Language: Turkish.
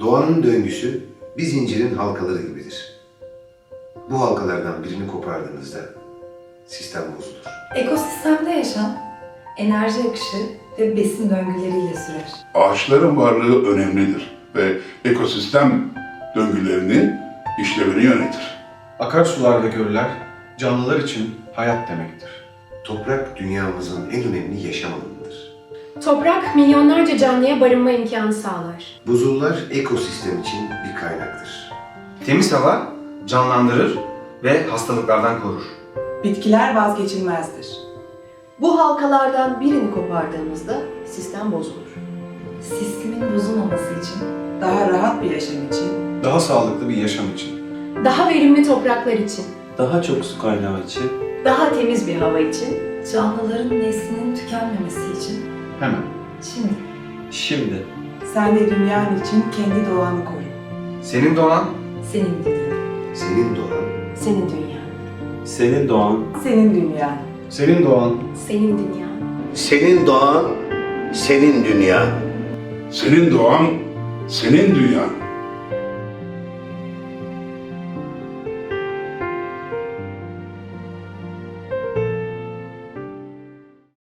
Doğanın döngüsü bir zincirin halkaları gibidir. Bu halkalardan birini kopardığınızda sistem bozulur. Ekosistemde yaşam, enerji akışı ve besin döngüleriyle sürer. Ağaçların varlığı önemlidir ve ekosistem döngülerini, işlevini yönetir. Akarsular ve göller canlılar için hayat demektir. Toprak dünyamızın en önemli yaşam alanıdır. Toprak milyonlarca canlıya barınma imkanı sağlar. Buzullar ekosistem için bir kaynaktır. Temiz hava canlandırır ve hastalıklardan korur. Bitkiler vazgeçilmezdir. Bu halkalardan birini kopardığımızda sistem bozulur. Sistemin bozulmaması için Daha rahat bir yaşam için Daha sağlıklı bir yaşam için. Daha verimli topraklar için. Daha çok su kaynağı için Daha temiz bir hava için canlıların neslinin tükenmemesi için Hemen. şimdi şimdi sen de dünyanın için kendi doğanı koru. Senin doğan senin dediğin. Senin doğan senin dünyan. senin doğan Senin dünyan. Senin doğan Senin dünyan. Senin doğan, senin dünya. Senin doğan, senin dünyan.